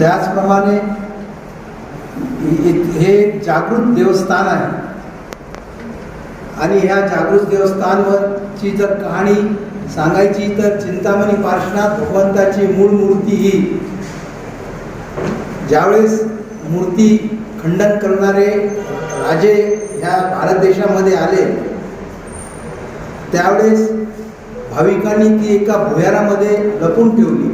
त्याचप्रमाणे हे एक जागृत देवस्थान आहे. आणि ह्या जागृत देवस्थानवरची जर कहाणी सांगायची तर चिंतामणी पार्श्वनाथ भगवंताची मूळ मूर्ती ही ज्यावेळेस मूर्ती खंडन करणारे राजे ह्या भारत देशामध्ये आले त्यावेळेस भाविकांनी ती एका भुयारामध्ये लपून ठेवली.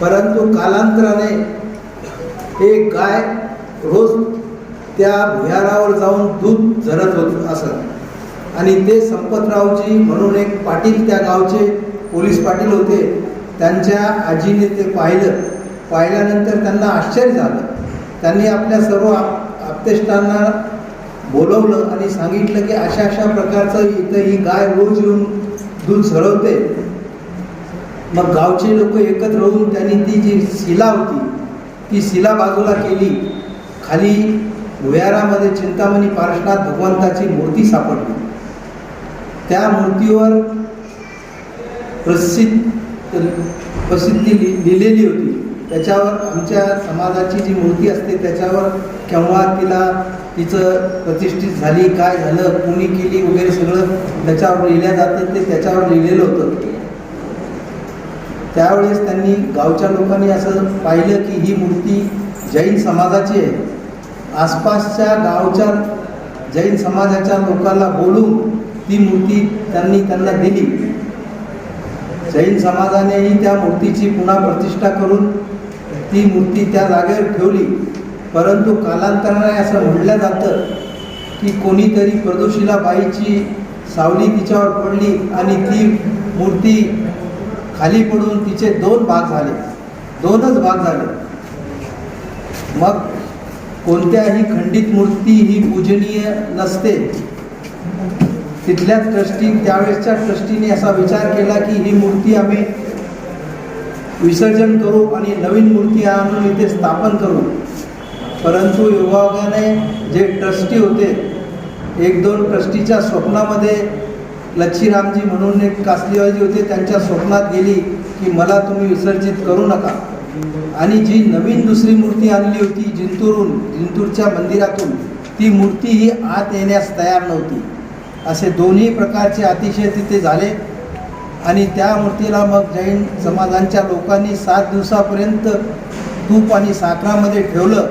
परंतु कालांतराने एक गाय रोज त्या भुयारावर जाऊन दूध झरत होत असत. आणि ते संपतरावजी म्हणून एक पाटील त्या गावचे पोलीस पाटील होते. त्यांच्या आजीने ते पाहिलं. पाहिल्यानंतर त्यांना आश्चर्य झालं. त्यांनी आपल्या सर्व आप- आप्तेष्टांना बोलवलं आणि सांगितलं की अशा अशा प्रकारचं इथं ही गाय रोज येऊन दूध झळवते मग गावचे लोक एकत्र होऊन त्यांनी ती जी शिला होती ती शिला बाजूला केली. खाली भुयारामध्ये चिंतामणी पार्श्वनाथ भगवंताची मूर्ती सापडली. त्या मूर्तीवर प्रसिद्ध प्रसिद्धी लि लिहिलेली होती. त्याच्यावर आमच्या समाजाची जी मूर्ती असते त्याच्यावर केव्हा तिला तिचं प्रतिष्ठित झाली काय झालं कुणी केली वगैरे सगळं त्याच्यावर लिहिल्या जातं ते त्याच्यावर लिहिलेलं होतं. त्यावेळेस त्यांनी गावच्या लोकांनी असं पाहिलं की ही मूर्ती जैन समाजाची आहे. आसपासच्या गावच्या जैन समाजाच्या लोकांना बोलून ती मूर्ती त्यांनी त्यांना दिली. जैन समाजानेही त्या मूर्तीची पुन्हा प्रतिष्ठा करून ती मूर्ती त्या जागेवर ठेवली. परंतु कालांतराने असं म्हटलं जातं की कोणीतरी प्रदोषीला बाईची सावली तिच्यावर पडली आणि ती मूर्ती खाली पडून तिचे दोन भाग झाले. दोनच भाग झाले. मग कोणत्याही खंडित मूर्ती ही पूजनीय नसते. तिथल्या ट्रस्टी त्यावेळेसच्या ट्रस्टीने असा विचार केला की ही मूर्ती आम्ही विसर्जन करू आणि नवीन मूर्ती आणून इथे स्थापन करू. परंतु योगायोगाने जे ट्रस्टी होते एक दोन ट्रस्टीच्या स्वप्नामध्ये लच्छीरामजी म्हणून एक कासलीवाजी होते त्यांच्या स्वप्नात गेली की मला तुम्ही विसर्जित करू नका. आणि जी नवीन दुसरी मूर्ती आणली होती जिंतूरून जिंतूरच्या मंदिरातून ती मूर्ती ही आत येण्यास तयार नव्हती. असे दोन्ही प्रकारचे अतिशय तिथे झाले. आणि त्या मूर्तीला मग जैन समाजांच्या लोकांनी सात दिवसापर्यंत तूप आणि साखरामध्ये ठेवलं.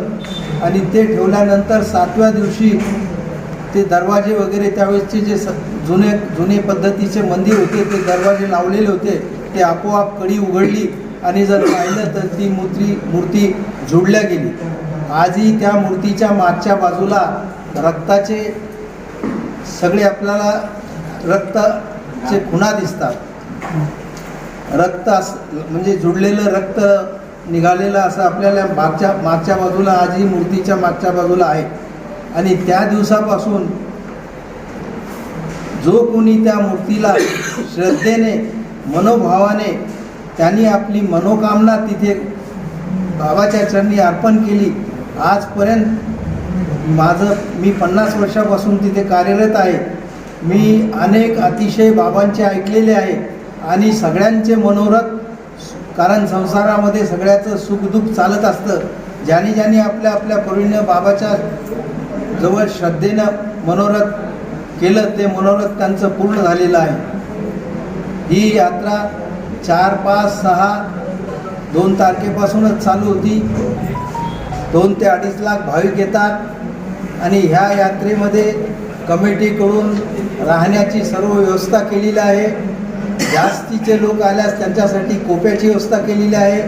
आणि ते ठेवल्यानंतर सातव्या दिवशी ते दरवाजे वगैरे त्यावेळेसचे जे स जुने जुने पद्धतीचे मंदिर होते ते दरवाजे लावलेले होते ते आपोआप कडी उघडली आणि जर पाहिलं तर ती मूर्ती मूर्ती झुडल्या गेली. आजही त्या मूर्तीच्या मागच्या बाजूला रक्ताचे सगळे आपल्याला रक्ताचे खुणा दिसतात. रक्त अस म्हणजे जुडलेलं रक्त निघालेलं असं आपल्याला मागच्या मागच्या बाजूला आजही मूर्तीच्या मागच्या बाजूला आहे. आणि त्या दिवसापासून जो कोणी त्या मूर्तीला श्रद्धेने मनोभावाने त्यांनी आपली मनोकामना तिथे बाबाच्या चरणी अर्पण केली आजपर्यंत माझं मी पन्नास वर्षापासून तिथे कार्यरत आहे. मी अनेक अतिशय बाबांचे ऐकलेले आहे आणि सगळ्यांचे मनोरथ कारण संसारामध्ये सगळ्याचं सुखदुःख चालत असतं. ज्यांनी ज्यांनी आपल्या आपल्या प्रवीण बाबाच्या जवळ श्रद्धेनं मनोरथ केलं ते मनोरथ त्यांचं पूर्ण झालेलं आहे. ही यात्रा चार पाच सहा दोन तारखेपासूनच चालू होती. दोन ते अडीच लाख भाविक येतात आणि ह्या यात्रेमध्ये कमिटीकडून राहण्याची सर्व व्यवस्था केलेली आहे. जास्तीचे लोक आल्यास त्यांच्यासाठी कोप्याची व्यवस्था केलेली आहे.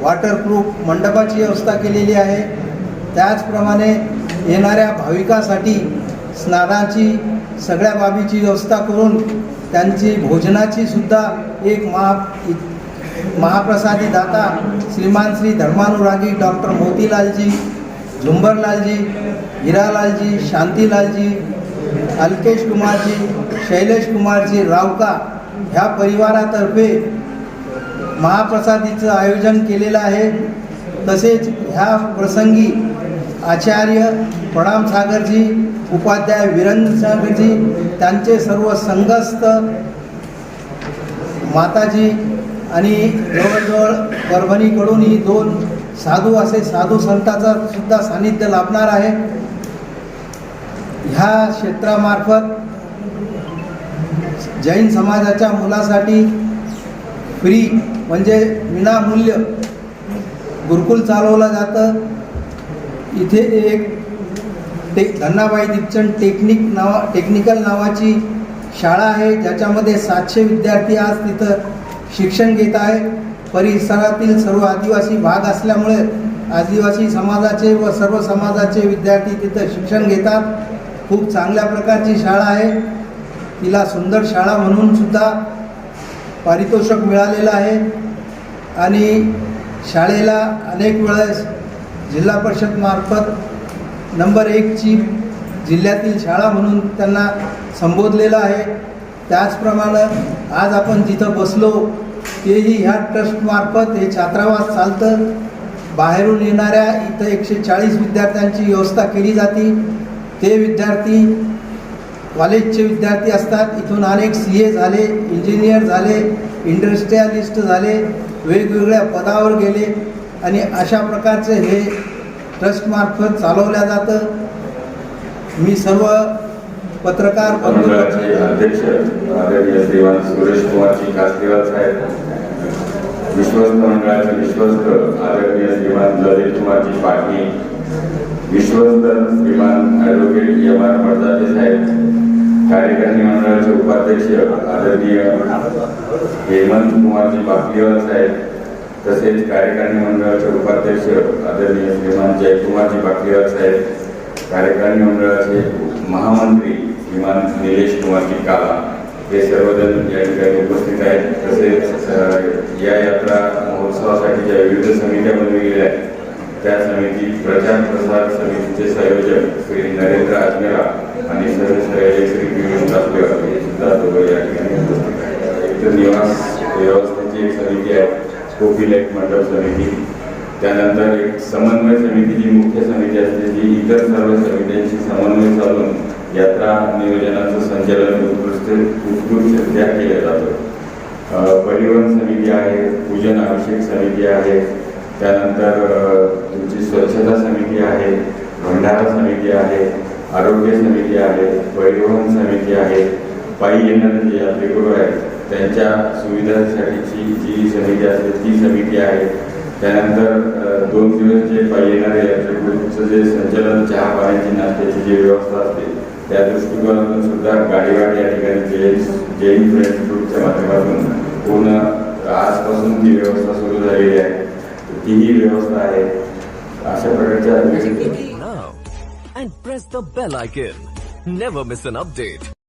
वॉटरप्रूफ मंडपाची व्यवस्था केलेली आहे. त्याचप्रमाणे येणाऱ्या भाविकासाठी स्नानाची सगळ्या बाबीची व्यवस्था करून त्यांची भोजनाची सुद्धा एक महा महाप्रसादी दाता श्रीमान श्री धर्मानुरागी डॉक्टर मोतीलालजी झुंबरलालजी हिरालालजी शांतीलालजी अल्केश कुमारजी शैलेश कुमारजी रावका ह्या परिवारातर्फे महाप्रसादीचं आयोजन केलेलं आहे. तसेच ह्या प्रसंगी आचार्य प्रणाम सागरजी उपाध्याय वीरेंद्र सागरजी त्यांचे सर्व संघस्थ माताजी आणि जवळजवळ परभणीकडून ही दोन साधू असे साधू संतांचा सुद्धा सानिध्य लाभणार आहे. ह्या क्षेत्रामार्फत जैन समाजाच्या मुलासाठी फ्री म्हणजे विनामूल्य गुरुकुल चालवलं जातं. इथे एक ते धन्नाबाई दीपचंद टेक्निक नावा टेक्निकल नावाची शाळा आहे ज्याच्यामध्ये सातशे विद्यार्थी आज तिथं शिक्षण घेत आहे परिसरातील सर्व आदिवासी भाग असल्यामुळे आदिवासी समाजाचे व सर्व समाजाचे विद्यार्थी तिथं शिक्षण घेतात. खूप चांगल्या प्रकारची शाळा आहे. तिला सुंदर शाळा म्हणून सुद्धा पारितोषिक मिळालेलं आहे. आणि शाळेला अनेक वेळेस जिल्हा परिषद मार्फत नंबर एकची जिल्ह्यातील शाळा म्हणून त्यांना संबोधलेलं आहे. त्याचप्रमाणे आज आपण जिथं बसलो तेही ह्या ट्रस्टमार्फत हे छात्रावास चालतं. बाहेरून येणाऱ्या इथं एकशे चाळीस विद्यार्थ्यांची व्यवस्था केली जाते. ते विद्यार्थी कॉलेजचे विद्यार्थी असतात. इथून अनेक सी ए झाले इंजिनियर झाले इंडस्ट्रियलिस्ट झाले वेगवेगळ्या पदावर गेले. आणि अशा प्रकारचे हे ट्रस्टमार्फत चालवल्या जातं. मी सर्व पत्रकार मंडळाचे बंधूंचे अध्यक्ष आदरणीय श्रीमान सुरेश कुमारजी कासरीवाल साहेब विश्वस्त मंडळाचे विश्वस्त आदरणीय श्रीमान ललित कुमारजी पाटणी विश्वस्त श्रीमान ॲडव्होकेट एम आर पडदाते साहेब कार्यकारिणी मंडळाचे उपाध्यक्ष आदरणीय हेमंत कुमारजी बाकलीवाल साहेब तसेच कार्यकारिणी मंडळाचे उपाध्यक्ष आदरणीय श्रीमान जयकुमारजी बाकरीवाल साहेब कार्यकारिणी मंडळाचे महामंत्री श्रीमान निलेश कुमारजी काला हे सर्वजण या ठिकाणी उपस्थित आहेत. तसेच या यात्रा महोत्सवासाठी ज्या विविध समित्या बनविलेल्या आहेत त्या समिती प्रचार प्रसार समितीचे संयोजक श्री नरेंद्र आजमेरा आणि सहसहयोजक श्री पियुष कासवेकर हे सुद्धा दोघं या ठिकाणी उपस्थित आहेत इथं निवास व्यवस्थेची एक समिती आहे कोपी लेक मंडळ समिती. त्यानंतर एक समन्वय समिती जी मुख्य समिती असते जी इतर सर्व समित्यांशी समन्वय साधून यात्रा नियोजनाचं संचालन उत्कृष्ट उत्कृष्टरित्या केलं जातं. परिवहन समिती आहे पूजन अभिषेक समिती आहे त्यानंतर तुमची स्वच्छता समिती आहे भंडारा समिती आहे आरोग्य समिती आहे परिवहन समिती आहे पायी येणारे जे यात्रेकरू आहेत त्यांच्या सुविधांसाठीची जी समिती असते ती समिती आहे त्यानंतर दोन दिवस जे येणारे यात्रेकरूंचं जे संचलन चहा पाण्याची नाश्त्याची जी व्यवस्था असते त्या दृष्टिकोनातून सुद्धा गाडीवाट या ठिकाणी जैन जैन फ्रेंड्स ग्रुपच्या माध्यमातून पूर्ण आजपासून ती व्यवस्था सुरू झालेली आहे तीही व्यवस्था आहे अशा प्रकारच्या and press the bell icon. Never miss an update.